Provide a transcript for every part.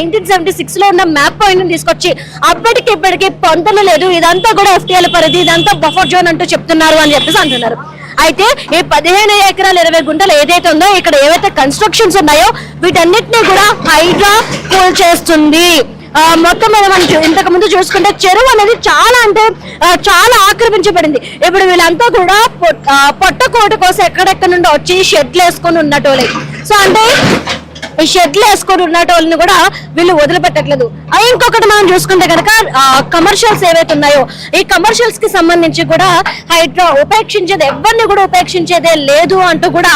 Nineteen seventy సిక్స్లో ఉన్న map point తీసుకొచ్చి అప్పటికి ఇప్పటికి పొంతలు లేదు. ఇదంతా కూడా ఎఫ్టీఎల్ పరిధి ఇదంతా బఫర్ జోన్ అంటూ చెప్తున్నారు అని చెప్పేసి అంటున్నారు. అయితే ఈ పదిహేను ఎకరాల ఇరవై గుంటలు ఏదైతే ఉందో ఇక్కడ ఏవైతే కన్స్ట్రక్షన్స్ ఉన్నాయో వీటన్నిటిని కూడా హైడ్రా కూల్ చేస్తుంది. మొత్తం మీద మనం ఇంతకు ముందు చూసుకుంటే చెరువు అనేది చాలా అంటే చాలా ఆక్రమించబడింది. ఇప్పుడు వీళ్ళంతా కూడా పొట్ట ఆ, పొట్టకోట కోసం ఎక్కడెక్కడ నుండి వచ్చి షెడ్లు వేసుకొని ఉన్నట్టు సో అంటే షెడ్లు వేసుకొని ఉన్నటోళ్ళని కూడా వీళ్ళు వదిలిపెట్టట్లేదు. ఆ, ఇంకొకటి మనం చూసుకుంటే కనుక కమర్షియల్స్ ఏవైతే ఉన్నాయో ఈ కమర్షియల్స్కి సంబంధించి కూడా హైడ్రా ఉపేక్షించేది ఎవరిని కూడా ఉపేక్షించేదే లేదు అంటూ కూడా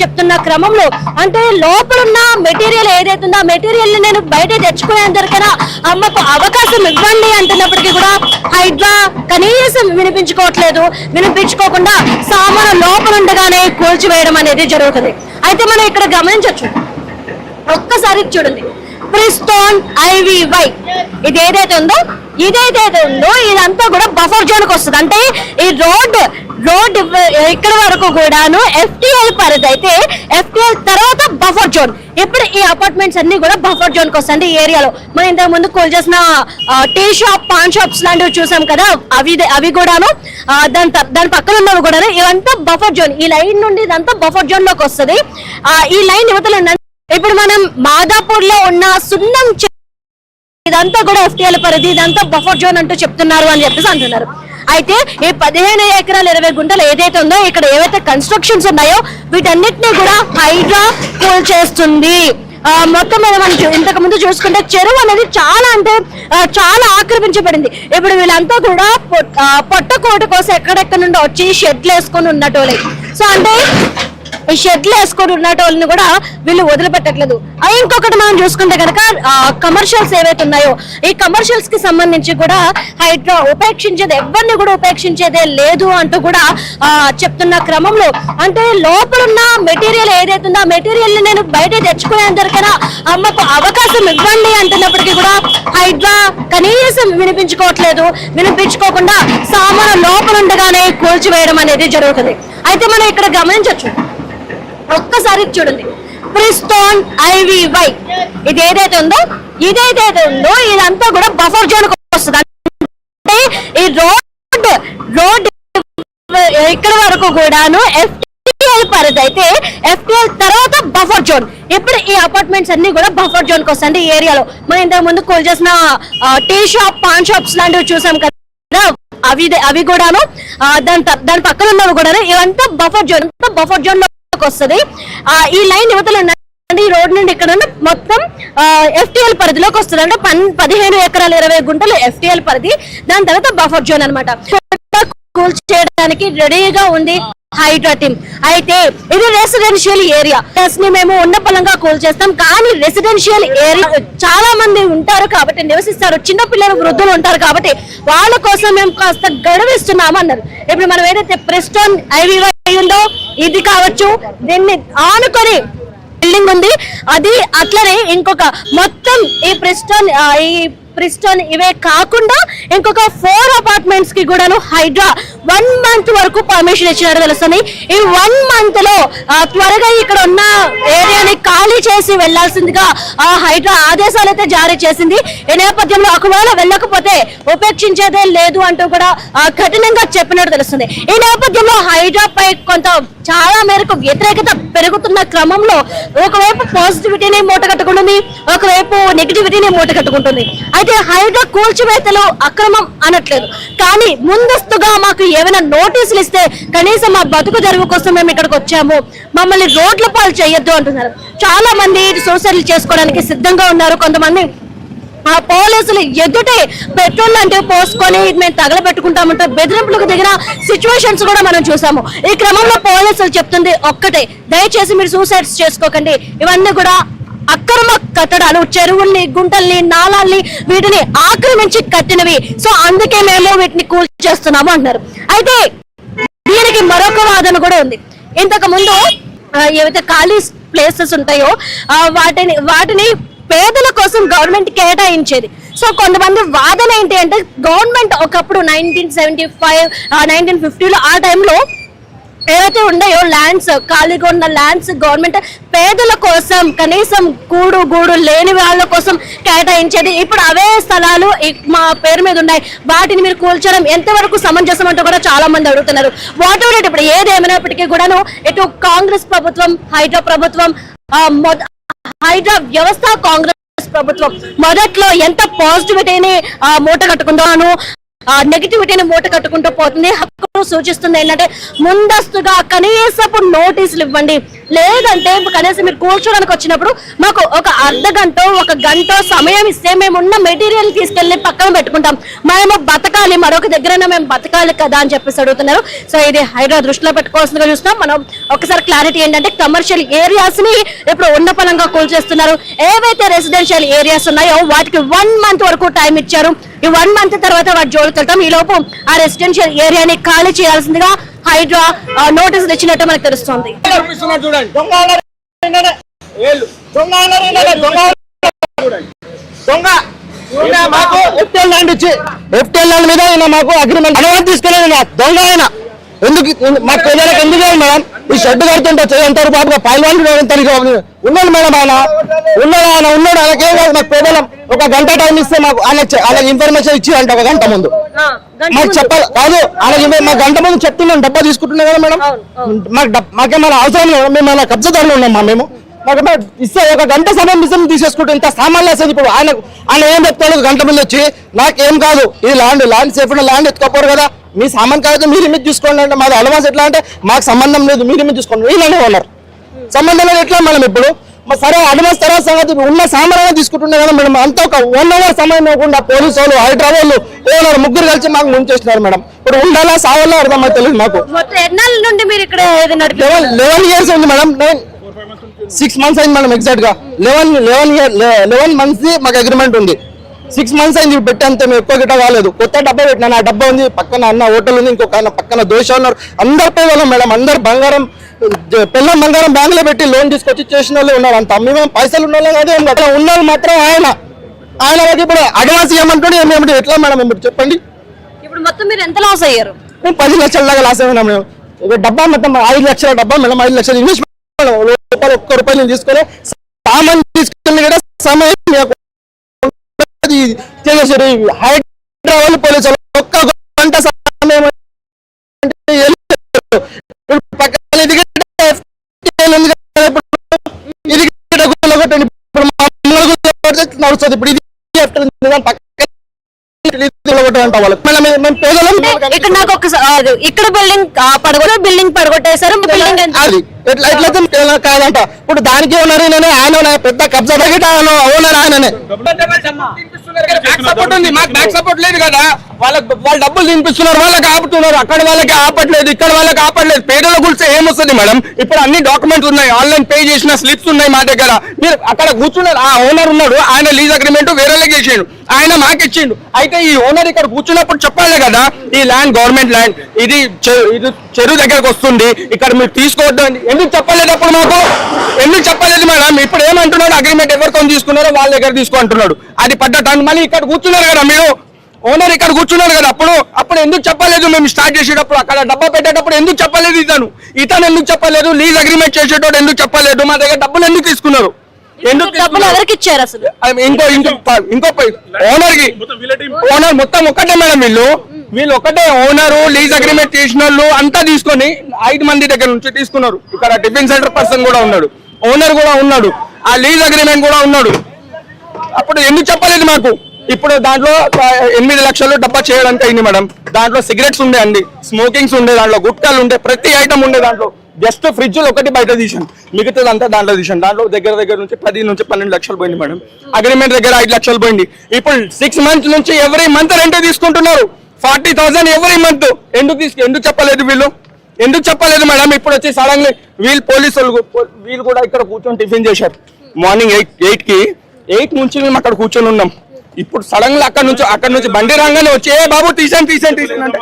చెప్తున్న క్రమంలో అంటే లోపల ఉన్న మెటీరియల్ ఏదైతే ఉందో ఆ మెటీరియల్ని నేను బయట తెచ్చుకునేందుకైనా అమ్మకు అవకాశం ఇవ్వండి అంటున్నప్పటికీ కూడా హైడ్రా కనీసం వినిపించుకోవట్లేదు. వినిపించుకోకుండా సామాను లోపల ఉండగానే కూల్చివేయడం అనేది జరుగుతుంది. అయితే మనం ఇక్కడ గమనించవచ్చు. ఒక్కసారి చూడండి. ప్రిస్టోన్ ఐవివై ఇది ఏదైతే ఉందో ఇదైతే ఉందో ఇదంతా కూడా బఫర్ జోన్కి వస్తుంది. అంటే ఈ రోడ్ రోడ్ ఇక్కడ వరకు కూడాను ఎఫ్టిఎల్ పరిధి అయితే ఎఫ్టిఎల్ తర్వాత బఫర్ జోన్. ఇప్పుడు ఈ అపార్ట్మెంట్స్ అన్ని కూడా బఫర్ జోన్కి వస్తాయి ఈ ఏరియాలో. మనం ఇంతకు ముందు కూల్ చేసిన టీ షాప్ పాన్ షాప్స్ లాంటివి చూసాం కదా అవి అవి కూడాను దాని త- దాని పక్కన ఉన్నవి కూడాను ఇవంతా బఫర్ జోన్. ఈ లైన్ నుండి ఇదంతా బఫర్ జోన్లోకి వస్తుంది ఈ లైన్ యువతలు ఇప్పుడు మనం మాదాపూర్లో ఉన్న సున్నం ఇదంతా కూడా ఎఫ్టీఎల్ పరిధి ఇదంతా బఫర్ జోన్ అంటూ చెప్తున్నారు అని చెప్పేసి అంటున్నారు. అయితే ఈ పదిహేను ఎకరాల ఇరవై గుంటలు ఏదైతే ఉందో ఇక్కడ ఏవైతే కన్స్ట్రక్షన్స్ ఉన్నాయో వీటన్నిటిని కూడా హైడ్రా కూల్ చేస్తుంది. మొత్తం మీద మనం ఇంతకు ముందు చూసుకుంటే చెరువు అనేది చాలా అంటే చాలా ఆక్రమించబడింది. ఇప్పుడు వీళ్ళంతా కూడా పొట్ట ఆ, పొట్టకోట కోసం ఎక్కడెక్కడ నుండి వచ్చి షెడ్లు వేసుకొని ఉన్నట్టు సో అంటే షెడ్లు వేసుకొని ఉన్నటోళ్ళని కూడా వీళ్ళు వదిలిపెట్టట్లేదు. ఇంకొకటి మనం చూసుకుంటే కనుక కమర్షియల్స్ ఏవైతే ఉన్నాయో ఈ కమర్షియల్స్కి సంబంధించి కూడా హైడ్రా ఉపేక్షించేది ఎవరిని కూడా ఉపేక్షించేదే లేదు అంటూ కూడా చెప్తున్న క్రమంలో. అంటే లోపల ఉన్న మెటీరియల్ ఏదైతే ఉందో ఆ మెటీరియల్ని నేను బయట తెచ్చుకునేందుకైనా అమ్మకు అవకాశం ఇవ్వండి అంటున్నప్పటికీ కూడా హైడ్రా కనీసం వినిపించుకోవట్లేదు. వినిపించుకోకుండా సామాను లోపల ఉండగానే కూల్చివేయడం అనేది జరుగుతుంది. అయితే మనం ఇక్కడ గమనించవచ్చు. ఒక్కసారి చూడండి. ప్రిస్టోన్ ఐవివై. ఇది ఏదైతే ఉందో ఇదైతే ఉందో ఇదంతా కూడా బఫర్ జోన్ వస్తుంది. అంటే ఈ రోడ్ రోడ్ ఇక్కడ వరకు కూడాను ఎఫ్టిఎల్ పరిధి అయితే ఎఫ్టిఎల్ తర్వాత బఫర్ జోన్ ఇప్పుడు ఈ అపార్ట్మెంట్స్ అన్ని కూడా బఫర్ జోన్కి వస్తాయి. ఈ ఏరియాలో మనం ఇంతకు ముందు కూల్ చేసిన టీ షాప్ పాన్ షాప్స్ లాంటివి చూసాం కదా. అవి అవి కూడాను దాని త- దాని పక్కన ఉన్నవి కూడా ఇవంతా బఫర్ జోన్ బఫర్ జోన్ లోకి వస్తుంది. ఆ, ఈ లైన్ యువతలు ఈ రోడ్ నుండి ఇక్కడ మొత్తం ఎఫ్టీఎల్ పరిధిలోకి వస్తుంది అంటే పన్ పదిహేను ఎకరాల ఇరవై గుంటలు ఎఫ్టీఎల్ పరిధి. దాని తర్వాత బఫర్ జోన్ అనమాట కూల్ చేయడానికి రెడీగా ఉంది హైడ్రా టీమ్. అయితే ఇది రెసిడెన్షియల్ ఏరియా. ని మేము ఉన్న పొలంగా కూల్ చేస్తాం. కానీ రెసిడెన్షియల్ ఏరియా చాలా మంది ఉంటారు కాబట్టి నివసిస్తారు. చిన్న పిల్లలు వృద్ధులు ఉంటారు కాబట్టి వాళ్ళ కోసం మేము కాస్త గడువిస్తున్నాము అన్నారు. ఇప్పుడు మనం ఏదైతే ప్రెస్టోన్ ఐవీవై ఇది కావచ్చు. దీన్ని ఆనుకొని బిల్డింగ్ ఉంది. అది అట్లనే ఇంకొక మొత్తం ఈ ప్రెస్టోన్ ఈ ప్రిస్టన్ ఇవే కాకుండా ఇంకొక ఫోర్ అపార్ట్మెంట్స్కి కూడాను హైడ్రా వన్ మంత్ వరకు పర్మిషన్ ఇచ్చినట్టు తెలుస్తుంది. ఈ వన్ మంత్లో త్వరగా ఇక్కడ ఉన్న ఏరియాని ఖాళీ చేసి వెళ్ళాల్సిందిగా ఆ హైడ్రా ఆదేశాలు అయితే జారీ చేసింది. ఈ నేపథ్యంలో ఒకవేళ వెళ్ళకపోతే ఉపేక్షించేదే లేదు అంటూ కూడా కఠినంగా చెప్పినట్టు తెలుస్తుంది. ఈ నేపథ్యంలో హైడ్రా పై కొంత చాలా మేరకు వ్యతిరేకత పెరుగుతున్న క్రమంలో ఒకవైపు పాజిటివిటీని మూట కట్టుకుంటుంది ఒకవైపు నెగిటివిటీని మూట కట్టుకుంటుంది అయితే హైడ్రా కూల్చివేతలు అక్రమం అనట్లేదు. కానీ ముందస్తుగా మాకు ఏమైనా నోటీసులు ఇస్తే కనీసం మా బతుకు తెరువు కోసం మేము ఇక్కడికి వచ్చాము. మమ్మల్ని రోడ్ల పాలు చేయొద్దు అంటున్నారు. చాలా మంది సూసైడ్లు చేసుకోవడానికి సిద్ధంగా ఉన్నారు. కొంతమంది ఆ పోలీసులు ఎదుటే పెట్రోల్ లాంటివి పోసుకొని మేము తగలబెట్టుకుంటామంటే బెదిరింపులకు దిగిన సిచ్యువేషన్స్ కూడా మనం చూసాము. ఈ క్రమంలో పోలీసులు చెప్తుంది ఒక్కటే. దయచేసి మీరు సూసైడ్స్ చేసుకోకండి. ఇవన్నీ కూడా అక్రమ కట్టడాలు చెరువుల్ని గుంటల్ని నాళాల్ని వీటిని ఆక్రమించి కట్టినవి. సో అందుకే మేము వీటిని కూల్ చేస్తున్నాము అంటున్నారు. అయితే దీనికి మరొక వాదన కూడా ఉంది. ఇంతకు ముందు ఏవైతే ఖాళీ ప్లేసెస్ ఉంటాయో వాటిని వాటిని పేదల కోసం గవర్నమెంట్ కేటాయించేది. సో కొంతమంది వాదన ఏంటి అంటే గవర్నమెంట్ ఒకప్పుడు నైన్టీన్ సెవెంటీ ఫైవ్ నైన్టీన్ ఫిఫ్టీలో ఆ టైంలో ఏవైతే ఉన్నాయో ల్యాండ్స్ ఖాళీగా ఉన్న ల్యాండ్స్ గవర్నమెంట్ పేదల కోసం కనీసం కూడు గూడు లేని వాళ్ళ కోసం కేటాయించేది. ఇప్పుడు అవే స్థలాలు మా పేరు మీద ఉన్నాయి. వాటిని మీరు కూల్చడం ఎంతవరకు సమంజసం అంటూ కూడా చాలా మంది అడుగుతున్నారు వాట్ ఎవర్ ఇప్పుడు ఏది ఏమైనప్పటికీ కూడాను ఇటు కాంగ్రెస్ ప్రభుత్వం హైడ్రా ప్రభుత్వం హైడ్రా వ్యవస్థ కాంగ్రెస్ ప్రభుత్వం మొదట్లో ఎంత పాజిటివిటీని మూట కట్టుకుందాను నెగిటివిటీని మూట కట్టుకుంటూ పోతుంది. హక్కును సూచిస్తుంది ఏంటంటే ముందస్తుగా కనీసపు నోటీసులు ఇవ్వండి. లేదంటే కనీసం మీరు కూర్చోడానికి వచ్చినప్పుడు మాకు ఒక అర్ధ గంట ఒక గంట సమయం ఇస్తే మేము ఉన్న మెటీరియల్ తీసుకెళ్ళి పక్కన పెట్టుకుంటాం. మేము బతకాలి మరొక దగ్గర మేము బతకాలి కదా అని చెప్పేసి అడుగుతున్నారు. సో ఇది హైదరాబాద్ దృష్టిలో పెట్టుకోవాల్సిందిగా చూస్తాం మనం ఒకసారి క్లారిటీ ఏంటంటే కమర్షియల్ ఏరియాస్ని ఇప్పుడు ఉన్న పలంగా కూల్చేస్తున్నారు. ఏవైతే రెసిడెన్షియల్ ఏరియాస్ ఉన్నాయో వాటికి వన్ మంత్ వరకు టైం ఇచ్చారు. ఈ వన్ మంత్ తర్వాత వాటి జోలికి వెళ్తాం. ఈ లోపు ఆ రెసిడెన్షియల్ ఏరియాని ఖాళీ చేయాల్సిందిగా హైడ్రా నోటీసులు ఇచ్చినట్టు మనకు తెలుస్తోంది. మాకు? ఎఫ్టీఎల్ ల్యాండ్ ఇచ్చి ఎఫ్టీఎల్ ల్యాండ్ మీద ఈయన మాకు అగ్రిమెంట్ అనుమతి తీసుకెళ్ళేది ఈయన. దొంగ ఆయన. ఎందుకు మా ప్రజలకు ఎందుకు లేదు మేడం? ఈ షెడ్ కడుతుంటే చేయంటారు బాబు పైల్వాన్ తనకి ఉన్నాడు మేడం ఆయన. ఉన్నాడు ఆయన ఉన్నాడు. ఆయనకేం కాదు మాకు ప్రజలం ఒక గంట టైం ఇస్తే మాకు ఆయన ఆయనకి ఇన్ఫర్మేషన్ ఇచ్చి అంట ఒక గంట ముందు. మాకు చెప్పాలి. కాదు అలాగే మేము మా గంట ముందు చెప్తున్నాం డబ్బా తీసుకుంటున్నాం కదా మేడం? మాకు మాకేమైనా అవసరం లేదు. మేము ఏమైనా కబ్జాదారులు ఉన్నామా మేము. మాకు ఇస్తే ఒక గంట సమయం ఇస్తే తీసేసుకుంటాం ఇంత సామాన్లు వేసేది ఇప్పుడు ఆయన ఆయన ఏం చెప్తాడు? గంట ముందు వచ్చి నాకేం కాదు ఈ ల్యాండ్ ల్యాండ్ సేఫ్ ల్యాండ్ ఎత్తుకోపోరు కదా. మీ సామాన్ కాదు మీరు ఇమేజ్ చూసుకోండి అంటే మాది అడ్వాన్స్ ఎట్లా అంటే మాకు సంబంధం లేదు మీరు ఇమేజ్ చూసుకోండి వీళ్ళనే ఉన్నారు సంబంధం లేదు ఎట్లా మనం ఇప్పుడు? సరే అడ్వాన్స్ తర్వాత సంగతి ఉన్న సామాన్యంగా తీసుకుంటున్నాం కదా మేడం. అంతా ఒక వన్ అవర్ సమయం ఇవ్వకుండా పోలీసు వాళ్ళు హైదరాబాద్ ఓనర్ ముగ్గురు కలిసి మాకు ముంచేస్తున్నారు మేడం. ఇప్పుడు ఉండాలా సావాలో అర్థం అయితే తెలియదు మాకు లెవెన్ ఇయర్స్ ఉంది మేడం. సిక్స్ మంత్స్ అయింది మేడం ఎగ్జాక్ట్గా. Eleven eleven year eleven months మాకు అగ్రిమెంట్ ఉంది. సిక్స్ మంత్స్ అయింది పెట్టి అంత మేము ఎక్కువ గిట్ట కాలేదు. కొత్త డబ్బా పెట్టినా నా డబ్బా ఉంది పక్కన అన్న హోటల్ ఉంది ఇంకొక ఆయన పక్కన దోశ ఉన్నారు. అందరు పేదవాళ్ళం మేడం అందరు బంగారం పిల్లం బంగారం బ్యాంక్లో పెట్టి లోన్ తీసుకొచ్చి చేసిన వాళ్ళు ఉన్నారు. అంత మేము పైసలు ఉన్న వాళ్ళు కాదు ఏం కాదు. ఉన్న వాళ్ళు మాత్రం ఆయన ఆయన ఇప్పుడు అడ్వాన్స్ ఇవ్వమంటుండే ఏమి ఎట్లా మేడం ఇప్పుడు చెప్పండి? ఇప్పుడు మొత్తం మీరు ఎంత లాస్ అయ్యారు? మేము పది లక్షల దాకా లాస్ అయినా మేము ఇక డబ్బా మొత్తం ఐదు లక్షల డబ్బా మేడం ఐదు లక్షలు ఇన్వెస్ట్మెంట్ ఒక్క రూపాయలు తీసుకోలే. సామాన్ తీసుకుని కూడా సమయం అది చేసేసారు హైదరాబాద్ పోలీసులు ఒక్క గంట సమయం పక్కన నడుస్తుంది. ఇప్పుడు ఇది ఇక్కడ నాకు ఒక ఇక్కడ బిల్డింగ్ పడగొట్ట బిల్డింగ్ పడగొట్టేశారు. బిల్డింగ్ ఎట్లయితే కాదంట. ఇప్పుడు దానికి ఓనర్ ఈయననే ఆయన పెద్ద కబ్జా తగ్గిట ఆయన ఓనర్ ఆయననే. బ్యాక్ సపోర్ట్ ఉంది. మాకు బ్యాక్ సపోర్ట్ లేదు కదా. వాళ్ళకి వాళ్ళ డబ్బులు తినిపిస్తున్నారు. వాళ్ళకి ఆపుతున్నారు. అక్కడ వాళ్ళకి ఆపట్లేదు. ఇక్కడ వాళ్ళకి ఆపట్లేదు. పేదల గురించి ఏమొస్తుంది మేడం? ఇప్పుడు అన్ని డాక్యుమెంట్స్ ఉన్నాయి. ఆన్లైన్ పే చేసిన స్లిప్స్ ఉన్నాయి మా దగ్గర. మీరు అక్కడ కూర్చున్నారు. ఆ ఓనర్ ఉన్నాడు. ఆయన లీజ్ అగ్రిమెంట్ వేరేలా చేసిండు. ఆయన మాకు ఇచ్చిండు. అయితే ఈ ఓనర్ ఇక్కడ కూర్చున్నప్పుడు చెప్పాలి కదా ఈ ల్యాండ్ గవర్నమెంట్ ల్యాండ్ ఇది ఇది చెరువు దగ్గరకు వస్తుంది. ఇక్కడ మీరు తీసుకోవద్దు అని. ఎందుకు చెప్పలేదు అప్పుడు మాకు? ఎందుకు చెప్పలేదు మేడం? ఇప్పుడు ఏమంటున్నాడు? అగ్రిమెంట్ ఎవరితో తీసుకున్నారో వాళ్ళ దగ్గర తీసుకో అంటున్నాడు. అది పడ్డ టైం మళ్ళీ ఇక్కడ కూర్చున్నారు కదా మీరు. ఓనర్ ఇక్కడ కూర్చున్నారు కదా. అప్పుడు అప్పుడు ఎందుకు చెప్పలేదు మేము స్టార్ట్ చేసేటప్పుడు? అక్కడ డబ్బా పెట్టేటప్పుడు ఎందుకు చెప్పలేదు ఇతను? ఇతను ఎందుకు చెప్పలేదు? లీజ్ అగ్రిమెంట్ చేసేటప్పుడు ఎందుకు చెప్పలేదు? మా దగ్గర డబ్బులు ఎందుకు తీసుకున్నారు? ఎందుకు డబ్బులు తీసుకున్నారు? ఎవరికి ఇచ్చారు అసలు? ఇంకో ఇంకో ఓనర్కి. ఓనర్ మొత్తం ఒక్కటే మేడం వీళ్ళు. వీళ్ళు ఒకటే ఓనర్ లీజ్ అగ్రిమెంట్ చేసిన వాళ్ళు అంతా తీసుకొని ఐదు మంది దగ్గర నుంచి తీసుకున్నారు. ఇక్కడ టిఫిన్ సెంటర్ పర్సన్ కూడా ఉన్నాడు. ఓనర్ కూడా ఉన్నాడు. ఆ లీజ్ అగ్రిమెంట్ కూడా ఉన్నాడు. అప్పుడు ఎందుకు చెప్పలేదు మాకు? ఇప్పుడు దాంట్లో ఎనిమిది లక్షలు డబ్బా చేయడానికి అయింది మేడం. దాంట్లో సిగరెట్స్ ఉండే అండి స్మోకింగ్స్ ఉండే దాంట్లో గుట్కాలు ఉండే ప్రతి ఐటమ్ ఉండే దాంట్లో. జస్ట్ ఫ్రిడ్జ్ ఒకటి బయట తీసాం మిగతాది అంతా దాంట్లో తీసాం దాంట్లో దగ్గర దగ్గర నుంచి పది నుంచి పన్నెండు లక్షలు పోయింది మేడం. అగ్రిమెంట్ దగ్గర ఐదు లక్షలు పోయింది. ఇప్పుడు సిక్స్ మంత్స్ నుంచి ఎవ్రీ మంత్ రెంట్ తీసుకుంటున్నారు. ఫార్టీ థౌసండ్ ఎవ్రీ మంత్ ఎందుకు తీసుకు ఎందుకు చెప్పలేదు వీళ్ళు? ఎందుకు చెప్పలేదు మేడం? ఇప్పుడు వచ్చి సడన్లీ వీళ్ళు పోలీసు వాళ్ళు వీళ్ళు కూడా ఇక్కడ కూర్చొని టిఫిన్ చేశారు. మార్నింగ్ ఎయిట్ ఎయిట్కి ఎయిట్ నుంచి మేము అక్కడ కూర్చొని ఉన్నాం. ఇప్పుడు సడన్గా అక్కడ నుంచి అక్కడ నుంచి బండి రాగానే వచ్చి ఏ బాబు తీసాను తీసాను తీసాను అంటే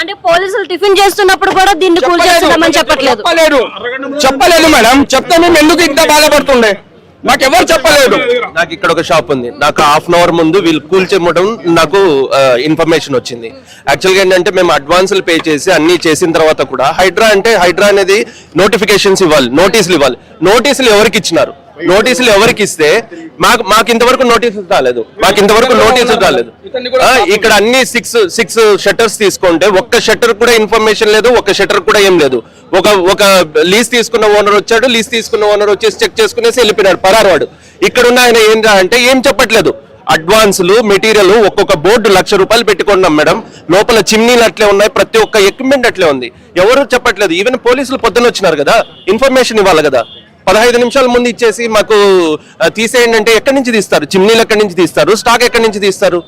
అంటే పోలీసులు టిఫిన్ చేస్తున్నప్పుడు కూడా దీన్ని కూల్ చేస్తున్నామని చెప్పట్లేదు. చెప్పలేదు. చెప్పలేదు మేడం. చెప్తే మేము ఎందుకు ఇంత బాధపడుతుండే? మాకు ఎవరు చెప్పలేదు. నాకు ఇక్కడ ఒక షాప్ ఉంది. నాకు హాఫ్ అన్ అవర్ ముందు వీళ్ళు కూల్చేయడం నాకు ఇన్ఫర్మేషన్ వచ్చింది. యాక్చువల్గా ఏంటంటే మేము అడ్వాన్సులు పే చేసి అన్ని చేసిన తర్వాత కూడా హైడ్రా అంటే హైడ్రా అనేది నోటిఫికేషన్స్ ఇవ్వాలి నోటీసులు ఇవ్వాలి. నోటీసులు ఎవరికి ఇచ్చినారు? నోటీసులు ఎవరికి ఇస్తే మాకు మాకు ఇంతవరకు నోటీసులు రాలేదు. మాకు ఇంతవరకు నోటీసులు రాలేదు. ఇక్కడ అన్ని సిక్స్ సిక్స్ షట్టర్స్ తీసుకుంటే ఒక్క షట్టర్ కూడా ఇన్ఫర్మేషన్ లేదు ఒక్క షట్టర్ కూడా ఏం లేదు. ఒక ఒక లీజ్ తీసుకున్న ఓనర్ వచ్చాడు లీజ్ తీసుకున్న ఓనర్ వచ్చేసి చెక్ చేసుకునేసి వెళ్ళిపోయినాడు పరారు ఇక్కడ ఉన్న ఆయన ఏం అంటే ఏం చెప్పట్లేదు. అడ్వాన్సులు మెటీరియల్ ఒక్కొక్క బోర్డు లక్ష రూపాయలు పెట్టుకున్నాం మేడం. లోపల చిమ్నీలు అట్లే ఉన్నాయి ప్రతి ఒక్క ఎక్విప్మెంట్ అట్లే ఉంది. ఎవరు చెప్పట్లేదు. ఈవెన్ పోలీసులు పొద్దున వచ్చినారు కదా ఇన్ఫర్మేషన్ ఇవ్వాలి కదా. పదహైదు నిమిషాల ముందు ఇచ్చేసి మాకు తీసేయండి అంటే ఎక్కడి నుంచి తీస్తారు? చిమ్నీలు ఎక్కడి నుంచి తీస్తారు? స్టాక్ ఎక్కడి నుంచి తీస్తారు?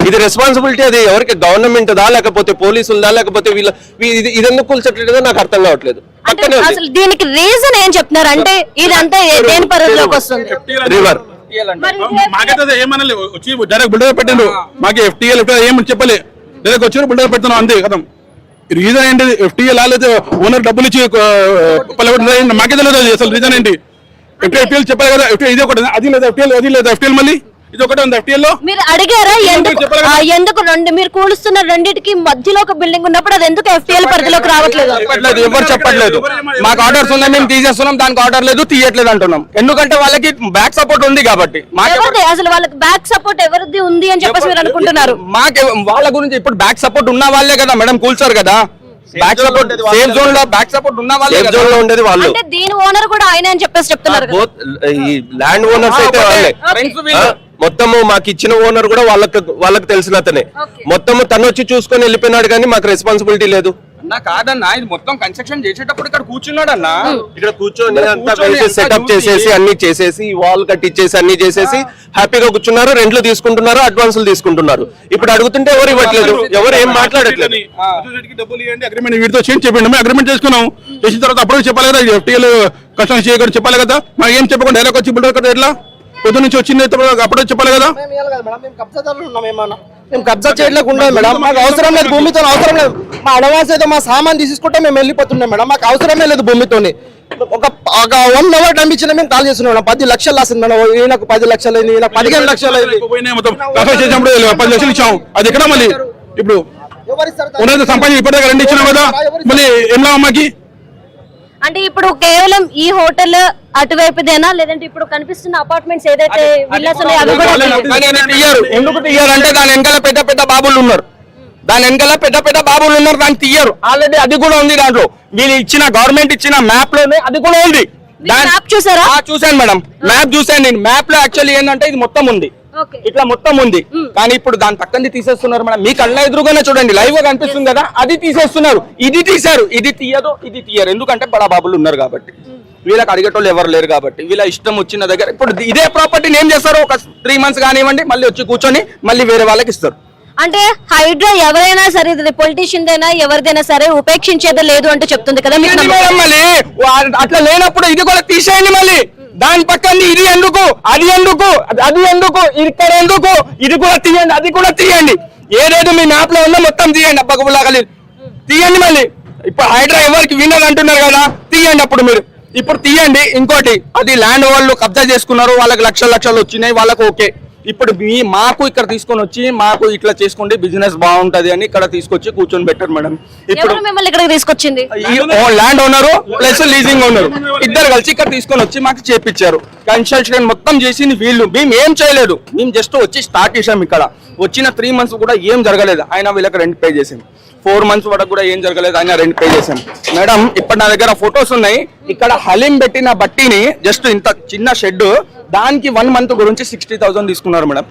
ఇది రెస్పాన్సిబిలిటీ అది ఎవరికి? గవర్నమెంట్ దా లేకపోతే పోలీసులదా? లేకపోతే వీళ్ళ వీ- ఇది ఇది ఎందుకు కూల్చట్లేదో నాకు అర్థం కావట్లేదు. అసలు దీనికి రీజన్ ఏం చెప్తున్నారు? అంటే ఇదంతా దేని పరిధిలోకి వస్తుంది? రివర్ మరి మాకైతే అది ఏమనలే వచ్చి డైరెక్ట్ బిల్డర్ పెట్టిండు మాకు ఎఫ్టీఎల్ ఏమని చెప్పలే. డైరెక్ట్ వచ్చి బిల్డర్ పెడుతున్నాం అంతే కథం. రీజన్ ఏంటి? ఎఫ్టీఎల్ లేదా ఓనర్ డబ్బులు ఇచ్చి పల్లె మాకే తెలియదు అసలు రీజన్ ఏంటి? ఎఫ్టీఎల్ చెప్పాలి కదా ఎఫ్టీఎల్ ఇది ఒకటి అది లేదా ఎఫ్టీఎల్ అది లేదా ఎఫ్టీఎల్ మళ్ళీ? ఇది ఒకటే ఉంది ఎఫ్టీఎల్లో మీరు అడిగారా? ఎందుకు. ఆ, ఎందుకు రెండు మీరు కూలుస్తున్న రెండింటికి మధ్యలో ఒక బిల్డింగ్ ఉన్నప్పుడు అది ఎందుకు ఎఫ్టీఎల్ పరిధిలోకి రావట్లేదు? చెప్పట్లేదు ఎవరు చెప్పట్లేదు? మాకు ఆర్డర్స్ ఉన్నాయి మేము తీసేస్తున్నాం దానికి ఆర్డర్ లేదు తీయట్లేదు అంటున్నాం. ఎందుకంటే వాళ్ళకి బ్యాక్ సపోర్ట్ ఉంది కాబట్టి. మాకు ఎవరిది? అసలు వాళ్ళకి బ్యాక్ సపోర్ట్ ఎవరిది ఉంది అని చెప్పేసి మీరు అనుకుంటున్నారు? మాకు వాళ్ళ గురించి ఇప్పుడు బ్యాక్ సపోర్ట్ ఉన్న వాళ్ళే కదా మేడం కూల్చారు కదా. బ్యాక్ సపోర్ట్ సేఫ్ జోన్లో బ్యాక్ సపోర్ట్ ఉన్న వాళ్ళే సేఫ్ కదా. జోన్లో ఉండేది వాళ్ళు. అంటే దీని ఓనర్ కూడా ఆయన అని చెప్పేసి చెప్తున్నారు. బోత్ ఈ ల్యాండ్ ఓనర్స్ అయితే వాళ్ళే. ఫ్రెండ్స్ ఆ, వీళ్ళు. మొత్తము మాకు ఇచ్చిన ఓనర్ కూడా వాళ్ళకి వాళ్ళకి తెలిసిన అతనే మొత్తము తను వచ్చి చూసుకొని వెళ్ళిపోయినాడు కానీ మాకు రెస్పాన్సిబిలిటీ లేదు. అన్న కాదన్నా ఇది మొత్తం కన్స్ట్రక్షన్ చేసేటప్పుడు ఇక్కడ కూర్చున్నాడు అన్న ఇక్కడ కూర్చొని అంతా సెటప్ చూసి- చేసేసి అన్ని చేసేసి వాల్ కట్టించేసి అన్ని చేసేసి హ్యాపీగా కూర్చున్నారు రెంట్లు తీసుకుంటున్నారు అడ్వాన్సులు తీసుకుంటున్నారు. ఇప్పుడు అడుగుతుంటే ఎవరు ఇవ్వట్లేదు ఎవరు ఏం మాట్లాడట్లేదు. డబ్బులు ఇవ్వండి అగ్రిమెంట్ వీటితో చేంజ్ చెప్పండి అగ్రిమెంట్ చేసుకున్నాం. చేసిన తర్వాత అప్పుడు చెప్పాలి కదా ఎఫ్టీఎల్ కస్టమర్ చేయకూడదు చెప్పాలి కదా. మాకు ఏం చెప్పకుండా డైరెక్ట్ వచ్చి బిల్డర్ కదా ఎట్లా? పొద్దు నుంచి వచ్చింది అప్పుడే చెప్పాలి కదా? మేము కబ్జా చేయడానికి ఉండదు మేడం. మాకు అవసరం లేదు భూమితో అవసరం లేదు. మా అడ్వాన్స్ ఏదో మా సామాన్ తీసుకుంటే మేము వెళ్ళిపోతున్నాం మేడం. మాకు అవసరమే లేదు భూమితోని. ఒక ఒక వన్ అవర్ టైం ఇచ్చిన మేము కాల్ చేస్తున్నాం పది లక్షలు వస్తుంది మేడం. ఈయనకు పది లక్షలు అయింది పదిహేను లక్షలు అయింది. పది లక్షలు ఇచ్చాం. అది ఎక్కడ మళ్ళీ? ఇప్పుడు ఉన్నది సంపాదించి ఇప్పటిదాకా రెండు ఇచ్చినాం కదా. మళ్ళీ ఏం లాభం మాకి? అంటే ఇప్పుడు కేవలం ఈ హోటల్ అటువైపుదేనా? లేదంటే ఇప్పుడు కనిపిస్తున్న అపార్ట్మెంట్స్ ఏదైతే విల్లాస్ ఉన్నాయో అవి కూడా తీయరు. ఎందుకు తీయరు అంటే దాని వెనకాల పెద్ద పెద్ద బాబులు ఉన్నారు. దాని వెనకాల పెద్ద పెద్ద బాబులు ఉన్నారు దాన్ని తీయరు. ఆల్రెడీ అది కూడా ఉంది దాంట్లో. వీళ్ళు ఇచ్చిన గవర్నమెంట్ ఇచ్చిన మ్యాప్లోనే అది కూడా ఉంది. చూసారా? ఆ, చూశాను మేడం. మ్యాప్ చూశాను నేను. మ్యాప్లో యాక్చువల్లీ ఏంటంటే ఇది మొత్తం ఉంది. ఇట్లా మొత్తం ఉంది. కానీ ఇప్పుడు దాని పక్కన తీసేస్తున్నారు మేడం. మీ కళ్ళ ఎదురుగానే చూడండి లైవ్గా కనిపిస్తుంది కదా అది తీసేస్తున్నారు. ఇది తీశారు ఇది తీయదు ఇది తీయరు. ఎందుకంటే బడా బాబులు ఉన్నారు కాబట్టి. వీళ్ళకి అడిగేటోళ్ళు ఎవరు లేరు కాబట్టి. వీళ్ళ ఇష్టం వచ్చిన దగ్గర ఇప్పుడు ఇదే ప్రాపర్టీని ఏం చేస్తారు? ఒక త్రీ మంత్స్ కానివ్వండి మళ్ళీ వచ్చి కూర్చొని మళ్ళీ వేరే వాళ్ళకి ఇస్తారు. అంటే హైడ్రా ఎవరైనా సరే ఇది పొలిటీషియన్ అయినా ఎవరిదైనా సరే ఉపేక్షించేది లేదు అంటూ చెప్తుంది కదా మీకు తీయండి నమ్మకం? మేడం మళ్ళీ? వా- అట్లా లేనప్పుడు ఇది కూడా తీసేయండి మళ్ళీ. దాని పక్కన ఇది ఎందుకు? అది ఎందుకు? అది- అది ఎందుకు? ఇక్కడ ఎందుకు? ఇది కూడా తీయండి అది కూడా తీయండి. ఏదేదో మీ మ్యాప్లో ఉందో మొత్తం తీయండి అబ్బా గుబులాగలి తీయండి మళ్ళీ. ఇప్పుడు హైడ్రా ఎవరికి విన్నర్ అంటున్నారు కదా తీయండి అప్పుడు మీరు. ఇప్పుడు తీయండి ఇంకోటి అది ల్యాండ్ వాళ్ళు కబ్జా చేసుకున్నారు వాళ్ళకి లక్షల లక్షలు వచ్చినాయి వాళ్ళకి ఓకే. ఇప్పుడు మీ మాకు ఇక్కడ తీసుకొని వచ్చి మాకు ఇట్లా చేసుకోండి బిజినెస్ బాగుంటది అని ఇక్కడ తీసుకొచ్చి కూర్చొని పెట్టారు మేడం. ఇప్పుడు మిమ్మల్ని ఇక్కడికి తీసుకొచ్చింది? Land owner plus leasing owner ఇద్దరు కలిసి ఇక్కడ తీసుకొని వచ్చి మాకు చేపించారు కన్స్ట్రక్షన్ మొత్తం చేసింది వీళ్ళు. మేము ఏం చేయలేదు. మేము జస్ట్ వచ్చి స్టార్ట్ చేసాం ఇక్కడ. వచ్చిన త్రీ మంత్స్ కూడా ఏం జరగలేదు. ఆయన వీళ్ళకి రెంట్ పే చేసాం ఫోర్ మంత్స్ వరకు కూడా ఏం జరగలేదు ఆయన రెంట్ పే చేసాం మేడం ఇప్పుడు నా దగ్గర ఫొటోస్ ఉన్నాయి. ఇక్కడ హలీం పెట్టిన బట్టిని జస్ట్ ఇంత చిన్న షెడ్ దానికి వన్ మంత్ గురించి సిక్స్టీ థౌసండ్ తీసుకున్నారు మేడం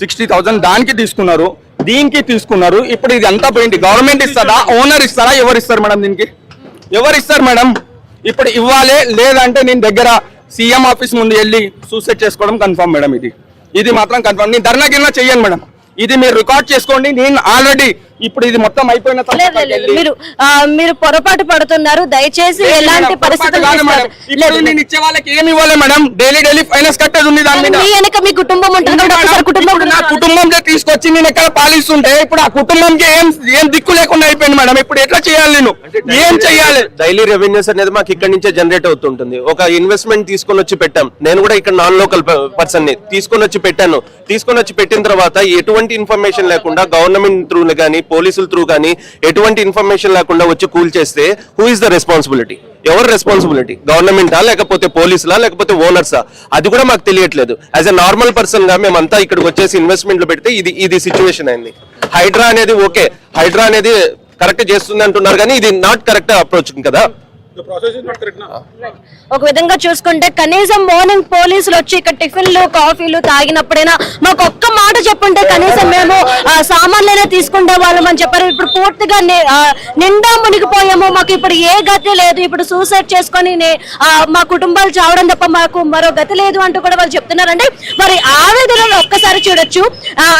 సిక్స్టీ థౌసండ్ దానికి తీసుకున్నారు దీనికి తీసుకున్నారు. ఇప్పుడు ఇది అంతా పోయింది. గవర్నమెంట్ ఇస్తారా? ఓనర్ ఇస్తారా? ఎవరు ఇస్తారు మేడం దీనికి? ఎవరు ఇస్తారు మేడం ఇప్పుడు ఇవ్వాలి లేదంటే నేను దగ్గర సీఎం ఆఫీస్ ముందు వెళ్ళి సూసైడ్ చేసుకోవడం కన్ఫర్మ్ మేడం ఇది. ఇది మాత్రం కన్ఫర్మ్ నేను ధర్నా గిర్నా చెయ్యను మేడం. ఇది మీరు రికార్డ్ చేసుకోండి. నేను ఆల్రెడీ ఇప్పుడు ఇది మొత్తం అయిపోయిన మీరు మీరు పొరపాటు పడుతున్నారు. దయచేసి ఎలాంటి పరిస్థితులు మేడం. తీసుకోవద్దు. ఇప్పుడు లేదు, నేను ఇచ్చే వాళ్ళకి ఏమి ఇవ్వాలి మేడం. డైలీ డైలీ ఫైనాన్స్ కట్టేది ఉంది దాని మీద. వెనక మీ కుటుంబం ఉంటుంది నా కుటుంబంలో తీసుకొచ్చి నేను ఎక్కడ పాలిస్తుంటే ఇప్పుడు ఆ కుటుంబంకి ఏం ఏం దిక్కు లేకుండా అయిపోయింది మేడం. ఇప్పుడు ఎట్లా చేయాలి నేను? ఏం చెయ్యాలి డైలీ రెవెన్యూస్ అనేది మాకు ఇక్కడ నుంచే జనరేట్ అవుతుంటుంది. ఒక ఇన్వెస్ట్మెంట్ తీసుకొని వచ్చి పెట్టాం. నేను కూడా ఇక్కడ నాన్ లోకల్ పర్సన్ని తీసుకొని వచ్చి పెట్టాను. తీసుకొని వచ్చి పెట్టిన తర్వాత ఎటువంటి ఇన్ఫర్మేషన్ లేకుండా గవర్నమెంట్ త్రూ కానీ పోలీసుల త్రూ కానీ ఎటువంటి ఇన్ఫర్మేషన్ లేకుండా వచ్చి కూల్ చేస్తే హూ ఇస్ ద రెస్పాన్సిబిలిటీ ఎవరు రెస్పాన్సిబిలిటీ గవర్నమెంటా లేకపోతే పోలీసులా లేకపోతే ఓనర్సా? అది కూడా మాకు తెలియట్లేదు. యాజ్ ఎ నార్మల్ పర్సన్గా మేమంతా ఇక్కడికి వచ్చేసి ఇన్వెస్ట్మెంట్లు పెడితే ఇది ఇది సిచ్యువేషన్ అయింది. హైడ్రా అనేది ఓకే హైడ్రా అనేది కరెక్ట్ చేస్తుంది అంటున్నారు కానీ ఇది నాట్ కరెక్ట్ అప్రోచ్ కదా. ఒక విధంగా చూసుకుంటే కనీసం మార్నింగ్ పోలీసులు వచ్చి ఇక్కడ టిఫిన్లు కాఫీలు తాగినప్పుడైనా మాకు ఒక్క మాట చెప్పుంటే కనీసం మేము సామాన్లైనా తీసుకుంటే వాళ్ళం అని చెప్పారు. ఇప్పుడు పూర్తిగా నిండా మునిగిపోయాము. మాకు ఇప్పుడు ఏ గతి లేదు. ఇప్పుడు సూసైడ్ చేసుకొని నే- మా కుటుంబాలు చావడం తప్ప మాకు మరో గతి లేదు అంటూ కూడా వాళ్ళు చెప్తున్నారండి. మరి ఆవేదనలు ఒక్కసారి చూడొచ్చు.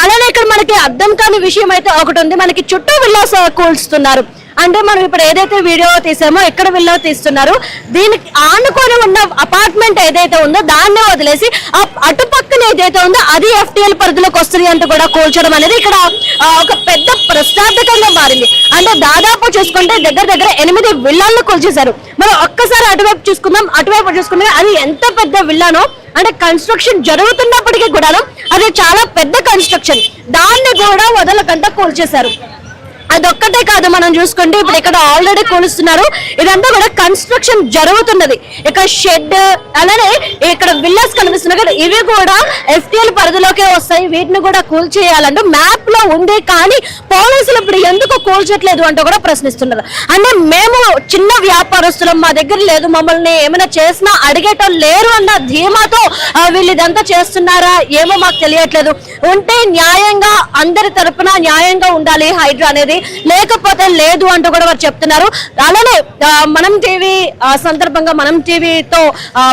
అలానే ఇక్కడ మనకి అర్థం కాని విషయం అయితే ఒకటి ఉంది. మనకి చుట్టూ విల్లాస కూల్స్తున్నారు అంటే మనం ఇప్పుడు ఏదైతే వీడియో తీసామో ఎక్కడ విల్లో తీస్తున్నారు దీనికి ఆనుకొని ఉన్న అపార్ట్మెంట్ ఏదైతే ఉందో దాన్నే వదిలేసి అటు పక్కన ఏదైతే ఉందో అది ఎఫ్టీఎల్ పరిధిలోకి వస్తుంది అంటూ కూడా కూల్చడం అనేది ఇక్కడ ఒక పెద్ద ప్రశ్నార్థకంగా మారింది. అంటే దాదాపు చూసుకుంటే దగ్గర దగ్గర ఎనిమిది విల్లాలను కూల్చేశారు. మనం ఒక్కసారి అటువైపు చూసుకుందాం అటువైపు చూసుకుంటే అది ఎంత పెద్ద విల్లానో అంటే కన్స్ట్రక్షన్ జరుగుతున్నప్పటికీ కూడా అది చాలా పెద్ద కన్స్ట్రక్షన్ దాన్ని కూడా వదలకుండా కూల్చేశారు. అదొక్కటే కాదు మనం చూసుకుంటే ఇప్పుడు ఇక్కడ ఆల్రెడీ కొలుస్తున్నారు. ఇదంతా కూడా కన్స్ట్రక్షన్ జరుగుతున్నది. ఇక్కడ షెడ్ అలానే ఇక్కడ విల్లాస్ కనిపిస్తున్నాయి కదా ఇవి కూడా ఎఫ్టీఎల్ పరిధిలోకే వస్తాయి. వీటిని కూడా కూల్చేయాలంటూ మ్యాప్లో ఉంది కానీ పోలీసులు ఇప్పుడు ఎందుకు కూల్చట్లేదు అంటూ కూడా ప్రశ్నిస్తున్నారు. అంటే మేము చిన్న వ్యాపారస్తులం మా దగ్గర లేదు మమ్మల్ని ఏమైనా చేసినా అడిగేటో లేరు అన్న ధీమాతో వీళ్ళు ఇదంతా చేస్తున్నారా? ఏమో మాకు తెలియట్లేదు. ఉంటే న్యాయంగా అందరి తరపున న్యాయంగా ఉండాలి హైడ్రా అనేది. లేకపోతే లేదు అంటూ కూడా వారు చెప్తున్నారు. అలానే మనం టీవీ సందర్భంగా మనం టీవీతో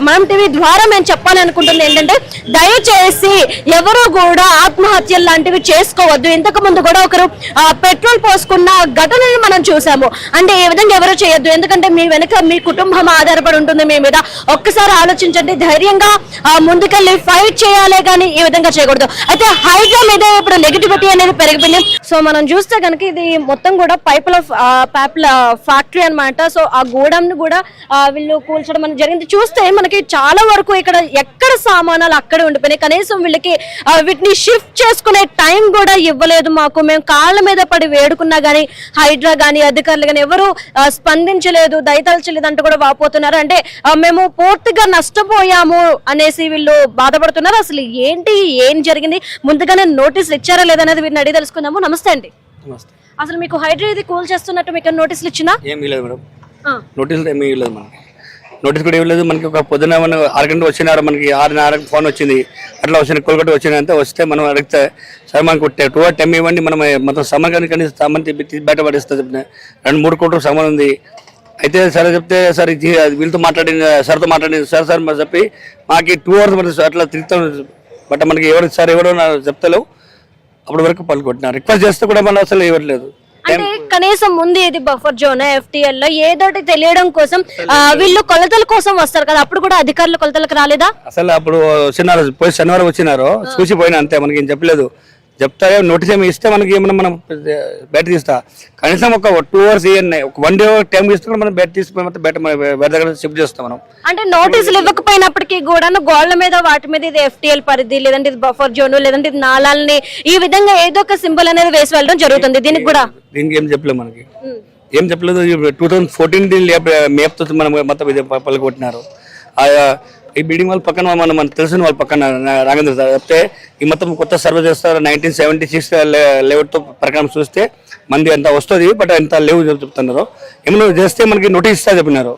మనం టీవీ ద్వారా మేము చెప్పాలి అనుకుంటుంది ఏంటంటే దయచేసి ఎవరు కూడా ఆత్మహత్యలు లాంటివి చేసుకోవద్దు. ఇంతకు ముందు కూడా ఒకరు పెట్రోల్ పోసుకున్న ఘటనని మనం చూసాము. అంటే ఏ విధంగా ఎవరు చేయొద్దు? ఎందుకంటే మీ వెనుక మీ కుటుంబం ఆధారపడి ఉంటుంది మీ మీద. ఒక్కసారి ఆలోచించండి. ధైర్యంగా ముందుకెళ్ళి ఫైట్ చేయాలి కానీ ఈ విధంగా చేయకూడదు. అయితే హైడ్రా మీద ఇప్పుడు నెగిటివిటీ అనేది పెరిగిపోయింది. సో మనం చూస్తే కనుక ఇది మొత్తం కూడా పైపుల పైపుల ఫ్యాక్టరీ అన్నమాట. సో ఆ గోడౌన్ కూడా వీళ్ళు కూల్చడం అనేది జరిగింది. చూస్తే మనకి చాలా వరకు ఇక్కడ ఎక్కడ సామానాలు అక్కడే ఉండిపోయినాయి. కనీసం వీళ్ళకి వీటిని షిఫ్ట్ చేసుకునే టైం కూడా ఇవ్వలేదు మాకు. మేము కాళ్ళ మీద పడి వేడుకున్నా కానీ హైడ్రా కానీ అధికారులు కానీ ఎవరు స్పందించలేదు దయతలచలేదు అంటూ కూడా వాపోతున్నారు. అంటే మేము పూర్తిగా నష్టపోయాము అనేసి వీళ్ళు బాధపడుతున్నారు. అసలు ఏంటి ఏం జరిగింది? ముందుగానే నోటీసులు ఇచ్చారా లేదనేది వీరిని అడిగి తెలుసుకుందాము. నమస్తే అండి. అసలు మీకు హైడ్రా ఇది కూల్ చేస్తున్నట్టు మీకు నోటీసులు ఇచ్చిందా ఏం ఇవ్వలేదు మేడం. నోటీసులు ఏమీ ఇవ్వలేదు మనకి. నోటీస్ కూడా ఇవ్వలేదు. మనకి ఒక పొద్దున మన ఆరు గంటలు వచ్చినారు మనకి ఆరున్నరకు ఫోన్ వచ్చింది. అట్లా వచ్చిన కోల్కట్ట వచ్చినంత వస్తే మనం అడిగితే సార్ మనకు టూ టెమ్ ఇవ్వండి. మనం మొత్తం సమ్మర్ కానీ సామాన్ బయట పడేస్తా చెప్పిన రెండు మూడు కోట్ల సామాన్ ఉంది. అయితే సరే చెప్తే సార్ వీళ్ళతో మాట్లాడింది సార్తో మాట్లాడింది. సార్ సార్ మరి చెప్పి మాకు టూ అవర్స్ మరి అట్లా తిరుగుతాం. బట్ మనకి ఎవరు సార్ ఎవరో చెప్తలేవు. అప్పటి వరకు పలుకొట్టిన. రిక్వెస్ట్ చేస్తే కూడా మనం అసలు ఇవ్వట్లేదు. అంటే కనీసం ముందు ఇది బఫర్ జోన్ ఎఫ్టిఎల్లో ఏదోటి తెలియడం కోసం వీళ్ళు కొలతల కోసం వస్తారు కదా అప్పుడు కూడా అధికారులు కొలతలకు రాలేదా? అసలు అప్పుడు వచ్చినారు పోయి శనివారం వచ్చినారు చూసి పోయినా అంతే మనకి ఏం చెప్పలేదు. చెప్తా నోటీస్ ఏమి ఇస్తే మనకి ఏమన్నా మనం బయట తీస్తా. కనీసం ఒక టూ అవర్స్ ఒక వన్ డే టైం ఇస్తే మనం బయట తీసుకుని బయట దగ్గర షిఫ్ట్ చేస్తాం మనం. అంటే నోటీసులు ఇవ్వకపోయినప్పటికీ కూడా గోళ్ళ మీద వాటి మీద ఇది ఎఫ్టిఎల్ పరిధి లేదంటే ఇది బఫర్ జోన్ లేదంటే ఇది నాళాలని ఈ విధంగా ఏదో ఒక సింబల్ అనేది వేసి వెళ్ళడం జరుగుతుంది. దీనికి కూడా? దీనికి ఏం చెప్పలేదు మనకి. ఏం చెప్పలేదు టూ థౌసండ్ ఫోర్టీన్ మేపుతో మనం మొత్తం ఇది పలకొట్టినారు ఈ బిల్డింగ్ వాళ్ళ పక్కన మనం మనకు తెలిసిన వాళ్ళ పక్కన రాఘవేంద్ర సార్ చెప్తే ఈ మొత్తం కొత్త సర్వే చేస్తారు. నైన్టీన్ సెవెంటీ సిక్స్ లెవెల్తో ప్రకారం చూస్తే మంది అంత వస్తుంది బట్ అంత లేవు చెప్- చెప్తున్నారు. ఏమైనా చేస్తే మనకి నోటీస్ ఇస్తా చెప్పినారు.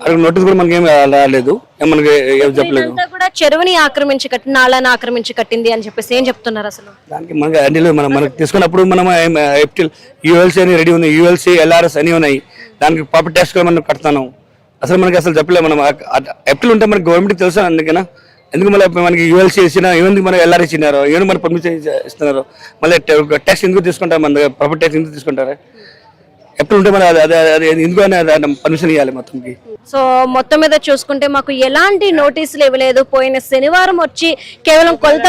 అక్కడ నోటీస్ కూడా మనకి ఏం రాలేదు. మనకి ఏం చెప్పలేదు. కూడా చెరువుని ఆక్రమించి కట్టి నాళాన్ని ఆక్రమించి కట్టింది అని చెప్పేసి ఏం చెప్తున్నారు అసలు? దానికి మనకి లేవు. మనం మనకి తీసుకున్నప్పుడు మనం ఎఫ్టిల్ యూఎల్సీ అని రెడీ ఉంది. యూఎల్సీ ఎల్ఆర్ఎస్ అని ఉన్నాయి. దానికి ప్రాపర్టీ ట్యాక్స్ కూడా మనం కడతాను. అసలు మనకి అసలు చెప్పలేదు మనం. ఎప్పుడు ఉంటే మనకి గవర్నమెంట్ తెలుసు అందుకనా? ఎందుకు మళ్ళీ మనకి యూఎల్సీ ఇచ్చిన ఎందుకు మనకి ఎల్ఆర్ ఇచ్చినారు ఏమి మన పర్మిషన్ ఇస్తున్నారు మళ్ళీ ట్యాక్స్ ఎందుకు తీసుకుంటారు మన ప్రాపర్టీ ట్యాక్స్ ఎందుకు తీసుకుంటారు? ఎప్పుడు ఉంటే మన అదే అదే ఎందుకు పర్మిషన్ ఇవ్వాలి మొత్తంకి. సో మొత్తం మీద చూసుకుంటే మాకు ఎలాంటి నోటీసులు ఇవ్వలేదు పోయిన శనివారం వచ్చి కేవలం కొంత